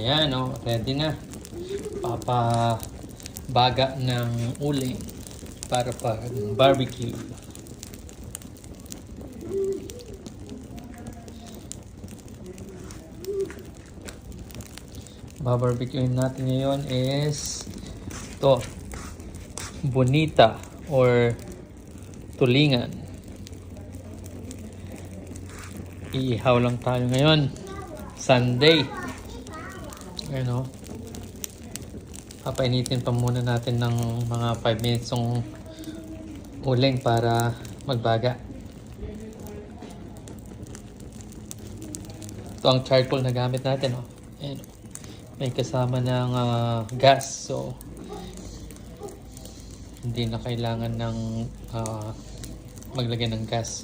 Ayan, oh, ready na. Papa baga ng uling para pag barbecue. Babarbecuein natin ngayon is to bonita or tulingan. Iihaw lang tayo ngayon. Sunday. Ayan o. Papainitin pa muna natin ng mga 5 minutes yung uling para magbaga. Ito ang charcoal na gamit natin. Oh. Ayan, oh. May kasama ng ah, gas. So, hindi na kailangan ng ah, maglagay ng gas.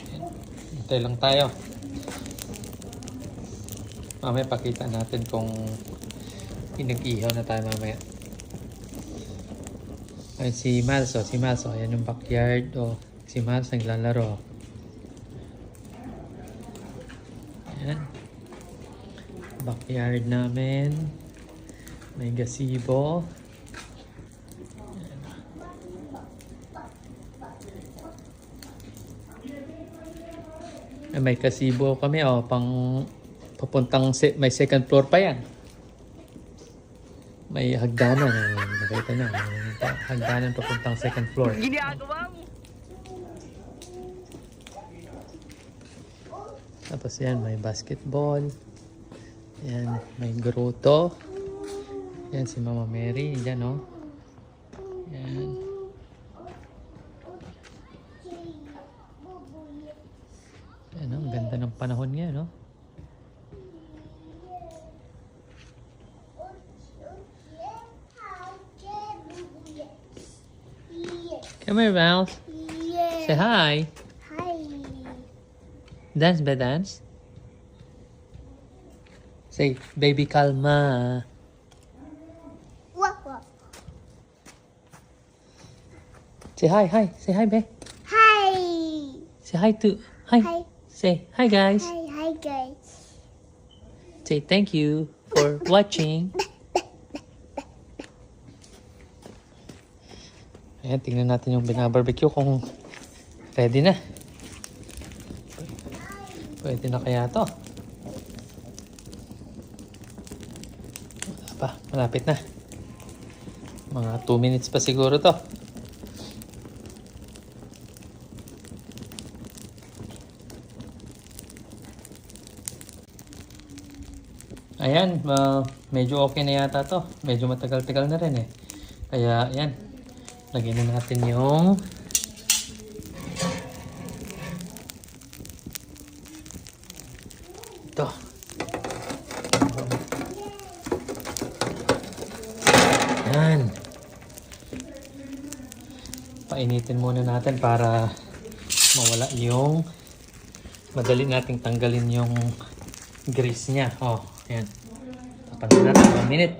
Ayan. Hintay lang tayo. Mamaya pakita natin kung pinag-ihaw na tayo mamaya. Ay, si Miles, oh, si Miles, oh, ayan yung backyard, oh. Si Miles naglalaro. Ayan. Backyard namin. May gazebo. Ayan. May gazebo kami, oh, pang papuntang se- may second floor pa yan. May hagdanan, oh, nakita na. Hagdanan papuntang second floor. Ginagawa mo. Tapos yan, may basketball. Yan, may gruto. Yan si Mama Mary. Yan, oh. Come here. Yeah. Say hi. Hi. Dance ba dance? Say, baby? What? Say hi, hi. Say hi, be. Hi. Say hi to, hi. Hi. Say, hi guys. Hi. Hi, guys. Say thank you for watching. Ayan, tingnan natin yung binabarbecue kung ready na. Pwede na kaya to. Wala pa, malapit na. Mga 2 minutes pa siguro to. Ayan, ah, medyo okay na yata to. Medyo matagal-tagal na rin eh. Kaya, ayan. Lagyan na natin yung ito. Ayan. Painitin muna natin para mawala yung madali nating tanggalin yung grease niya. Oh, ayan. Tapan natin 1 minute.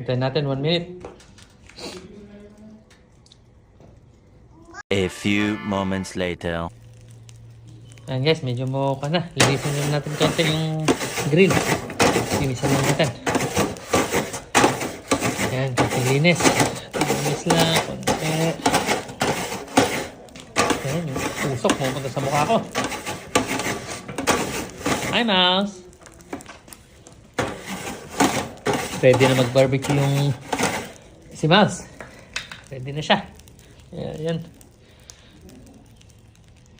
Hintayin natin 1 minute. A few moments later. Ayan guys, medyo mo ka na. Linisin na natin konti yung grill. Linisan lang natin. Ayan, konti linis. Linis lang, konti. Ayan, yung usok mo punta sa mukha ko. Hi, Mouse! Ready na mag-barbecue yung si Mouse. Ready na siya. Ayan, ayan.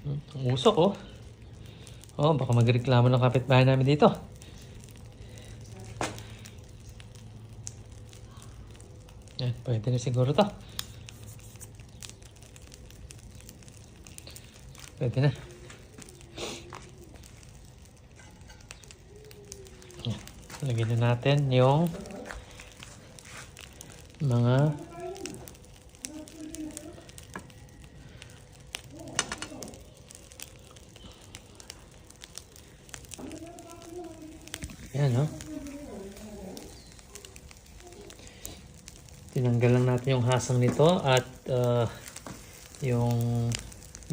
Ang usok oh. Oh, baka magreklamo ng kapitbahay namin dito. Yan, pwede na siguro to. Pwede na. Yan, lagyan na natin yung mga Yan, no? Tinanggal lang natin yung hasang nito at uh, yung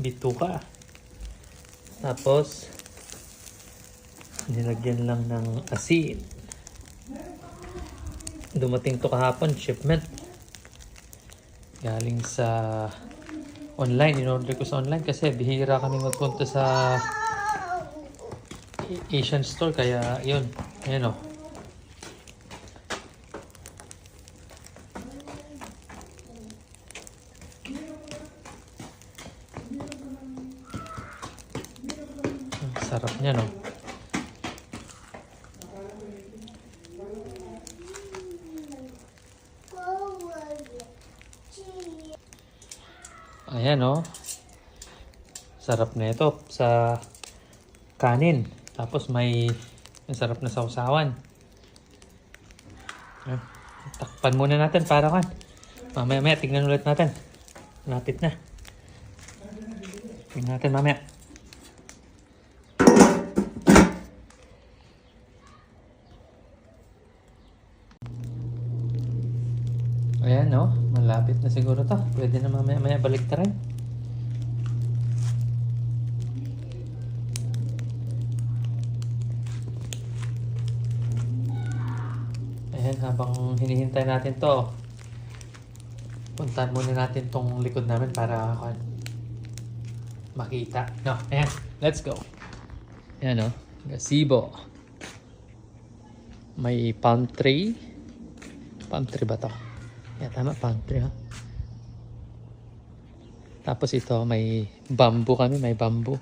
bituka. Tapos, Nilagyan lang ng asin. Dumating to kahapon, shipment. Galing sa online. In-order ko sa online kasi bihira kami magpunta sa Asian store. Kaya yun. Ayan o. Ang Sarap niya no. Ayan oh. Sarap na ito sa kanin. Tapos may sarap na sausawan. Ayan. Takpan muna natin para kan. Mamaya maya tignan ulit natin. Lapit na. Tignan natin mamaya. Ayan, no? Malapit na siguro to. Pwede na mamaya-maya balik rin. Ayan, habang hinihintay natin to, puntahan muna natin tong likod namin para makita. No, ayan. Let's go. Ayan, no? Gazebo. May palm tree. Palm tree ba to? Yeah, tama, pantry ha. Tapos ito, may bamboo kami, may bamboo.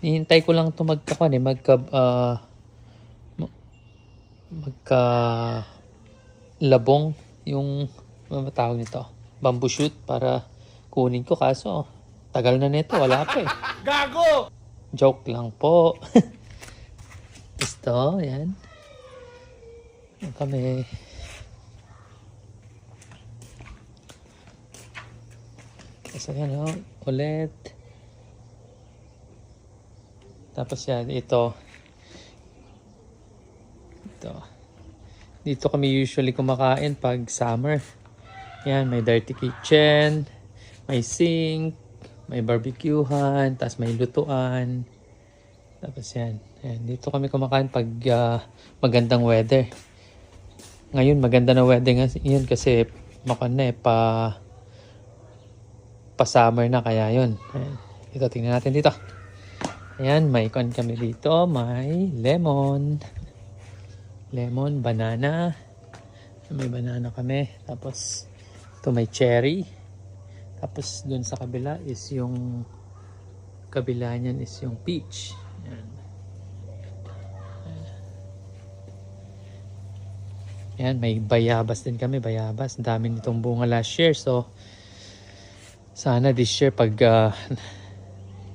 Nihintay ko lang ito magkakuan eh, magka, ma- magka, labong, yung, ano ba tawag nito? Bamboo shoot para kunin ko kaso, tagal na nito, wala pa eh. Gago! Joke lang po. Ito, yan. Yan kami, So, yan o. Ulit. Tapos yan, ito. Ito. Dito kami usually kumakain pag summer. Yan, may dirty kitchen, may sink, may barbecuehan, tapos may lutuan. Tapos yan. yan. Dito kami kumakain pag ah, magandang weather. Ngayon, maganda na weather ngayon kasi makan na eh, pa pa-summer na kaya yun. Ayan. Ito, tingnan natin dito. Ayan, may kon kami dito. May lemon. Lemon, banana. May banana kami. Tapos, ito may cherry. Tapos, dun sa kabila is yung kabila niyan is yung peach. Ayan. Ayan, may bayabas din kami. Bayabas. Ang dami nitong bunga last year. So, sana this year pag ah,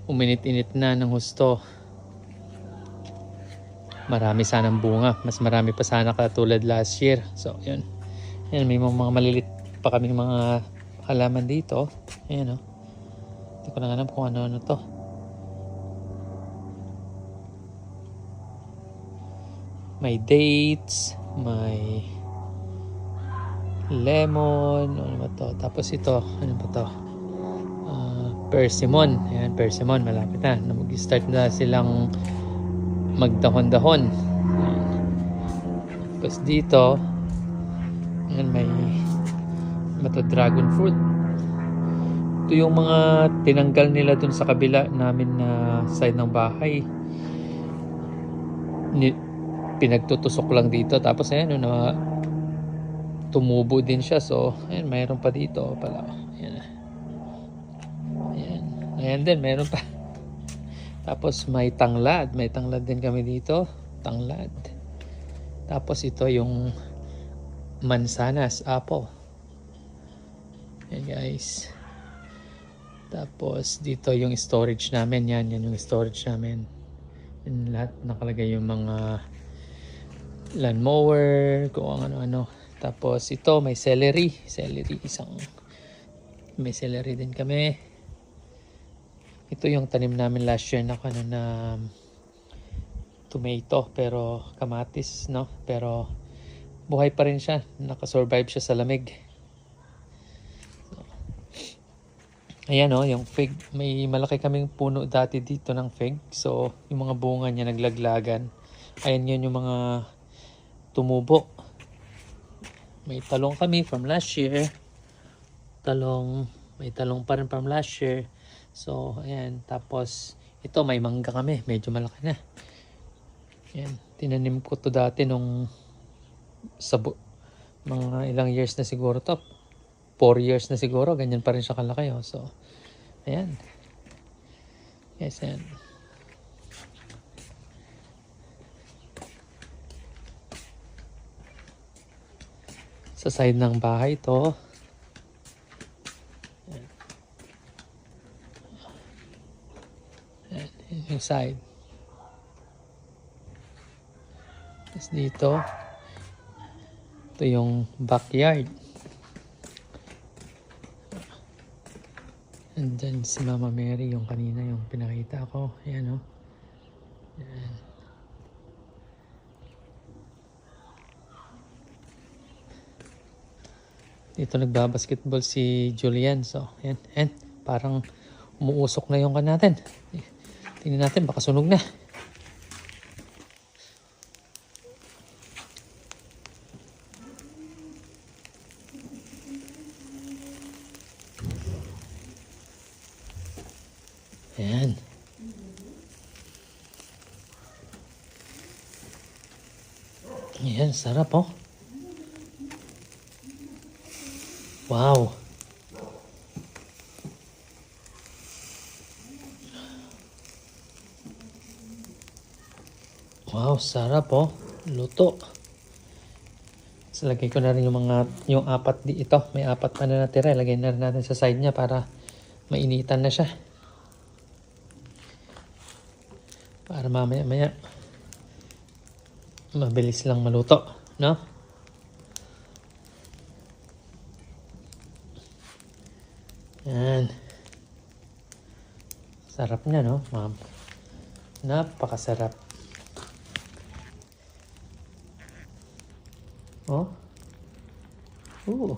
uminit-init na ng husto, marami sanang bunga. Mas marami pa sana katulad last year. So, yun. Yan, may mga, malilit pa kami mga halaman dito. Ayan, oh. Hindi ko lang alam kung ano-ano to. May dates, may lemon, ano ba to? Tapos ito, ano ba to? Persimmon. Ayan, persimmon. Malapit na. na Mag-start na silang magdahon-dahon. Tapos dito, ayan, may to? dragon fruit. Ito yung mga tinanggal nila dun sa kabila namin na side ng bahay. Ni, pinagtutusok lang dito. Tapos ayan, no, na tumubo din siya. So, ayan, mayroon pa dito pala. Ayan. Din, mayroon pa. Tapos may tanglad. May tanglad din kami dito. Tanglad. Tapos ito yung mansanas, apple. Ayan guys. Tapos dito yung storage namin. Yan, yan yung storage namin. Yan lahat nakalagay yung mga lawnmower, kung ano-ano. Tapos ito may celery. Celery isang may celery din kami. Ito yung tanim namin last year na ano na tomato pero kamatis no pero buhay pa rin siya nakasurvive siya sa lamig ayan oh yung fig may malaki kaming puno dati dito ng fig so yung mga bunga niya naglaglagan Ayan yun yung mga tumubo. May talong kami from last year. Talong, may talong pa rin from last year. So, ayan. Tapos, ito may mangga kami. Medyo malaki na. Ayan. Tinanim ko to dati nung sa mga ilang years na siguro to. 4 years na siguro. Ganyan pa rin siya kalaki. Oh. So, ayan. Yes, ayan. Sa side ng bahay to. Ayan. Ayan, yun yung side. Tapos dito, ito yung backyard. Andyan si Mama Mary, yung kanina, yung pinakita ko. Ayan, oh. Ayan. Dito nagbabasketball si Julian. So, ayan, ayan. Parang umuusok na yung kan natin. Tingnan natin, baka sunog na. Ayan. Ayan, sarap oh. Wow. Wow, sarap oh. Luto. So, lagay ko na rin yung mga, yung apat di ito. May apat pa na natira. Lagay na rin natin sa side niya para mainitan na siya. Para mamaya maya mabilis lang maluto, no? Yan. Sarap niya, no, ma'am? Napakasarap. Oh. Ooh.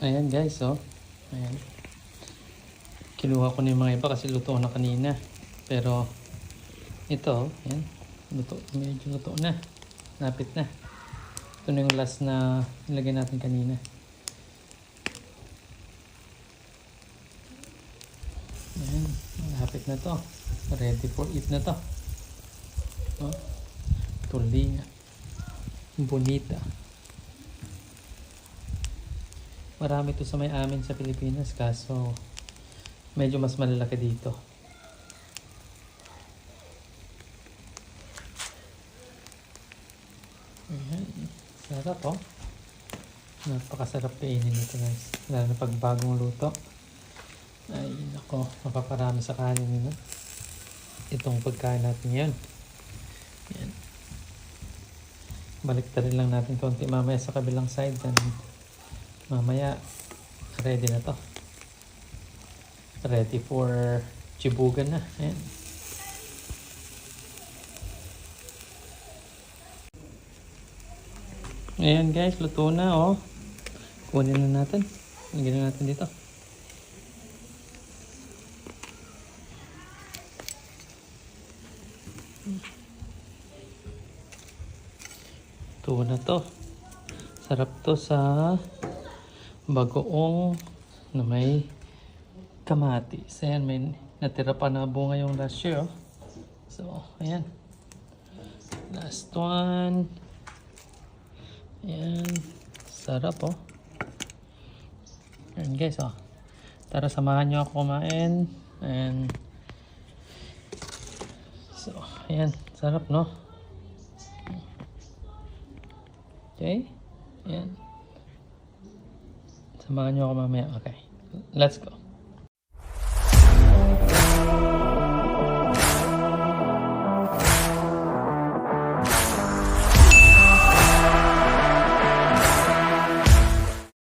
Ayan guys, oh. Ayan. Kinuha ko na yung mga iba kasi luto na kanina. Pero ito, oh, ayan. Luto, medyo luto na. Napit na. Ito na yung last na nilagay natin kanina. Ayan, malapit na to. Ready for eat na to. Oh, tulinga. Bonita. Marami to sa may amin sa Pilipinas kaso medyo mas malalaki dito. Ayan. Sarap oh. Napakasarap kainin ito guys. Lalo na pag bagong luto. Ay nako, mapaparami sa kanin no? Itong pagkain natin yan. Yan. Balik rin lang natin konti mamaya sa kabilang side. Then, mamaya ready na to ready for chibugan na ayan ayan guys luto na oh kunin na natin lagyan na natin dito Ito na to. Sarap to sa bagoong na may kamatis. Ayan, may natira pa na bunga yung last year. Oh. So, ayan. Last one. Ayan. Sarap, oh. Ayan, guys, oh. Tara, samahan nyo ako kumain. And, so, ayan. Sarap, no? Okay. Ayan. Samahan nyo ako mamaya. Okay. Let's go.